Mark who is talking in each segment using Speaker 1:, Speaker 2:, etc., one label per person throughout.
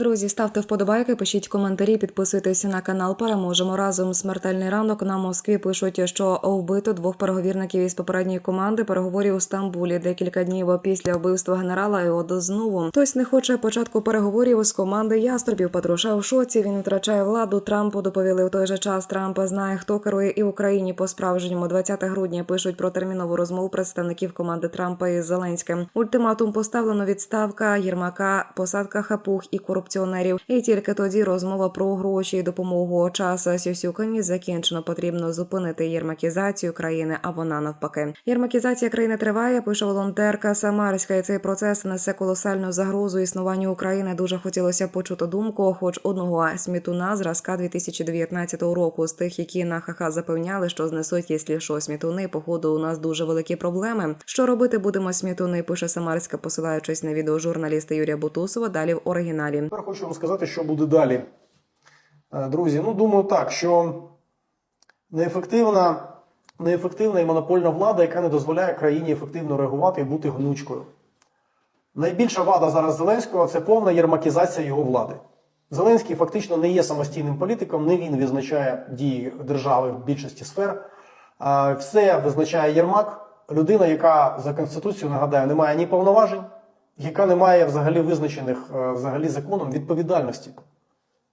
Speaker 1: Друзі, ставте вподобайки, пишіть коментарі, підписуйтесь на канал. Переможемо разом. Смертельний ранок на Москві пишуть, що вбито двох переговірників із попередньої команди переговорів у Стамбулі декілька днів після вбивства генерала. І от знову хтось не хоче початку переговорів з команди яструбів. Патруша в шоці. Він втрачає владу. Трампу доповіли в той же час. Трамп знає, хто керує і Україні по справжньому. 20 грудня пишуть про термінову розмову представників команди Трампа із Зеленським. Ультиматум поставлено відставка Єрмака, посадка хапух і корупціонерів. І тільки тоді розмова про гроші і допомогу. Час сюсюкані закінчено. Потрібно зупинити єрмакізацію країни, а вона навпаки. Єрмакізація країни триває. Пише волонтерка Самарська. І цей процес несе колосальну загрозу існуванню України. Дуже хотілося почути думку, хоч одного смітуна зразка 2019 року, з тих, які на ХХ запевняли, що знесуть, якщо що смітуни. Походу, у нас дуже великі проблеми. Що робити будемо смітуни? Пише Самарська, посилаючись на відео журналіста Юрія Бутусова. Далі в оригіналі.
Speaker 2: Тепер хочу вам сказати, що буде далі. Е, Друзі, ну думаю так, що неефективна, неефективна і монопольна влада, яка не дозволяє країні ефективно реагувати і бути гнучкою. Найбільша вада зараз Зеленського це повна єрмакізація його влади. Зеленський фактично не є самостійним політиком, не він визначає дії держави в більшості сфер. Все визначає Єрмак, людина, яка за конституцією, нагадаю, не має ні повноважень, яка не має взагалі визначених е, взагалі законом відповідальності.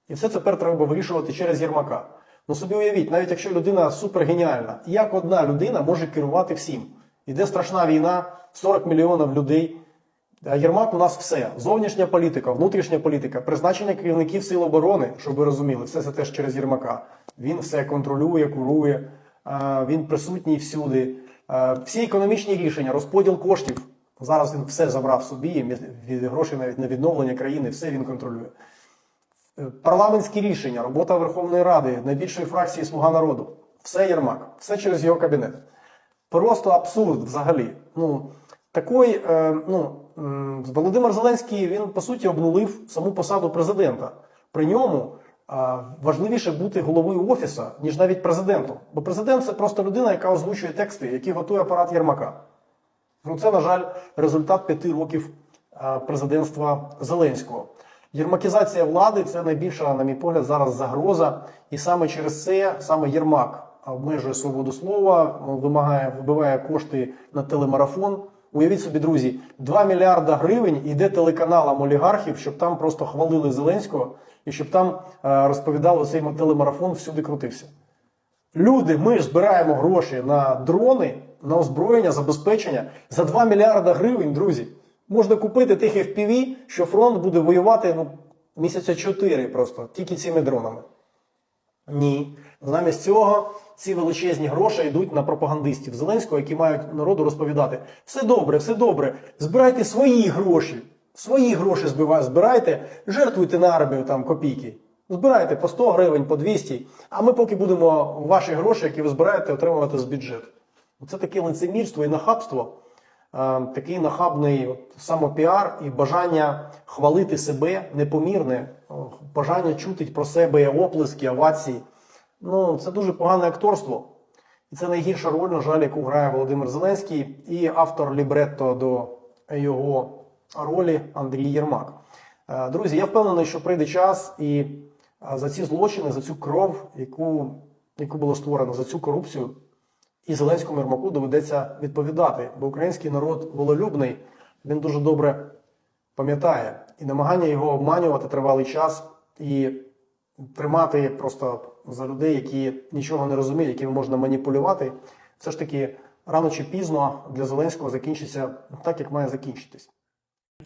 Speaker 2: І все тепер треба вирішувати через Єрмака. Ну собі уявіть, навіть якщо людина супергеніальна, як одна людина може керувати всім? Іде страшна війна, 40 мільйонів людей. А Єрмак у нас все. Зовнішня політика, внутрішня політика, призначення керівників сил оборони, щоб ви розуміли, все це теж через Єрмака. Він все контролює, курує, він присутній всюди. Всі економічні рішення, розподіл коштів. Зараз він все забрав собі, від грошей навіть на відновлення країни, все він контролює. Е, Парламентські рішення, робота Верховної Ради, найбільшої фракції Слуга народу. Все Єрмак, все через його кабінет. Просто абсурд взагалі. Ну, такий, е, ну, Володимир Зеленський він по суті обнулив саму посаду президента. При ньому е, важливіше бути головою офісу, ніж навіть президентом. Бо президент це просто людина, яка озвучує тексти, які готує апарат Єрмака. Ну, це, на жаль, результат п'яти років е, президентства Зеленського. Єрмакізація влади це найбільша, на мій погляд, зараз загроза. І саме через це саме Єрмак обмежує свободу слова, вимагає, вибиває кошти на телемарафон. Уявіть собі, друзі, 2 мільярда гривень йде телеканалам олігархів, щоб там просто хвалили Зеленського і щоб там е, розповідали цей телемарафон всюди крутився. Люди, ми ж збираємо гроші на дрони, на озброєння, забезпечення за 2 мільярда гривень, друзі. Можна купити тих FPV, що фронт буде воювати ну, місяця 4 просто, тільки цими дронами. Ні. Замість цього ці величезні гроші йдуть на пропагандистів Зеленського, які мають народу розповідати: все добре, все добре, збирайте свої гроші, свої гроші збирайте, жертвуйте на армію там копійки. Збирайте по 100 гривень, по 200, а ми поки будемо ваші гроші, які ви збираєте, отримувати з бюджету. Це таке лицемірство і нахабство, е, такий нахабний самопіар і бажання хвалити себе непомірне, бажання чути про себе оплески, овації. Ну, це дуже погане акторство. І це найгірша роль, на жаль, яку грає Володимир Зеленський і автор лібретто до його ролі Андрій Єрмак. Е, Друзі, я впевнений, що прийде час і е, за ці злочини, за цю кров, яку, яку було створено, за цю корупцію, і Зеленському Єрмаку доведеться відповідати, бо український народ волелюбний, він дуже добре пам'ятає і намагання його обманювати тривалий час і тримати просто за людей, які нічого не розуміють, якими можна маніпулювати. Все ж таки рано чи пізно для Зеленського закінчиться так, як має закінчитись.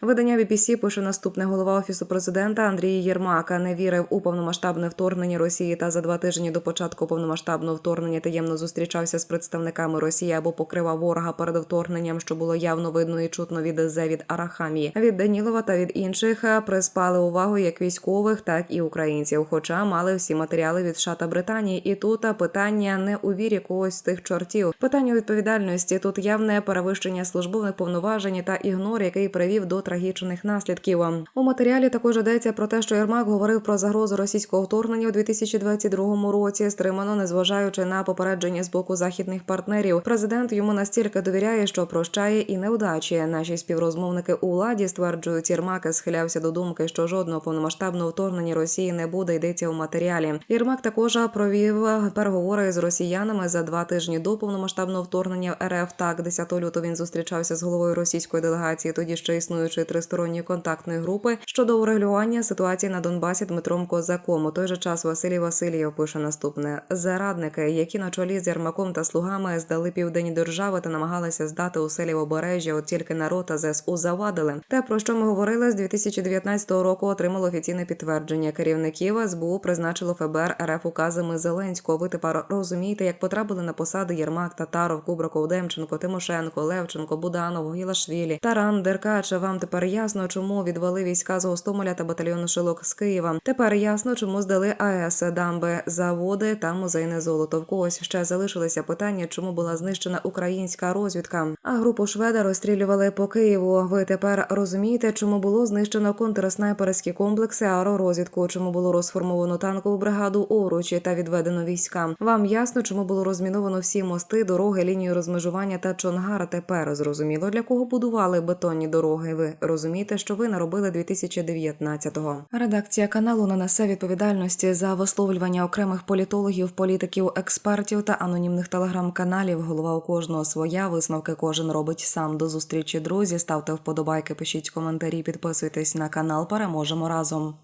Speaker 1: Видання BBC пише наступне голова офісу президента Андрій Єрмака не вірив у повномасштабне вторгнення Росії та за два тижні до початку повномасштабного вторгнення таємно зустрічався з представниками Росії або покривав ворога перед вторгненням, що було явно видно і чутно від Зе від Арахамії. Від Данілова та від інших приспали увагу як військових, так і українців. Хоча мали всі матеріали від США та Британії. І тут питання не у вірі когось тих чортів. Питання відповідальності тут явне перевищення службових повноважень та ігнор, який привів до трагічних наслідків. У матеріалі також йдеться про те, що Єрмак говорив про загрозу російського вторгнення у 2022 році, стримано незважаючи на попередження з боку західних партнерів. Президент йому настільки довіряє, що прощає і неудачі. Наші співрозмовники у владі стверджують, Єрмак схилявся до думки, що жодного повномасштабного вторгнення Росії не буде. Йдеться у матеріалі. Єрмак також провів переговори з росіянами за два тижні до повномасштабного вторгнення РФ. Так, 10 лютого він зустрічався з головою російської делегації, тоді ще існуючої тристоронньої контактної групи щодо урегулювання ситуації на Донбасі Дмитром Козаком. У той же час Василій Васильєв пише наступне: зарадники, які на чолі з Єрмаком та слугами здали південні держави та намагалися здати у селі обережжя, от тільки народ та ЗСУ завадили. Те, про що ми говорили з 2019 року, отримало офіційне підтвердження. Керівників СБУ призначило ФБР РФ указами Зеленського. Ви тепер розумієте, як потрапили на посади Єрмак, Татаров, Кубраков, Демченко, Тимошенко, Левченко, Буданов, Гілашвілі, Таран, Деркач. Вам тепер ясно, чому відвели війська з Гостомеля та батальйону Шилок з Києва. Тепер ясно, чому здали АЕС, дамби, заводи та музейне золото. В когось ще залишилися питання, чому була знищена українська розвідка. А групу шведа розстрілювали по Києву. Ви тепер розумієте, чому було знищено контрснайперські комплекси аеророзвідку, чому було розформовано танкову бригаду Оручі та відведено війська. Вам ясно, чому було розміновано всі мости, дороги, лінію розмежування та Чонгар. Тепер зрозуміло, для кого будували бетонні дороги. Ви розумієте, що ви наробили 2019-го. Редакція каналу не несе відповідальності за висловлювання окремих політологів, політиків, експертів та анонімних телеграм-каналів. Голова у кожного своя. Висновки кожен робить сам. До зустрічі, друзі. Ставте вподобайки, пишіть коментарі, підписуйтесь на канал. Переможемо разом.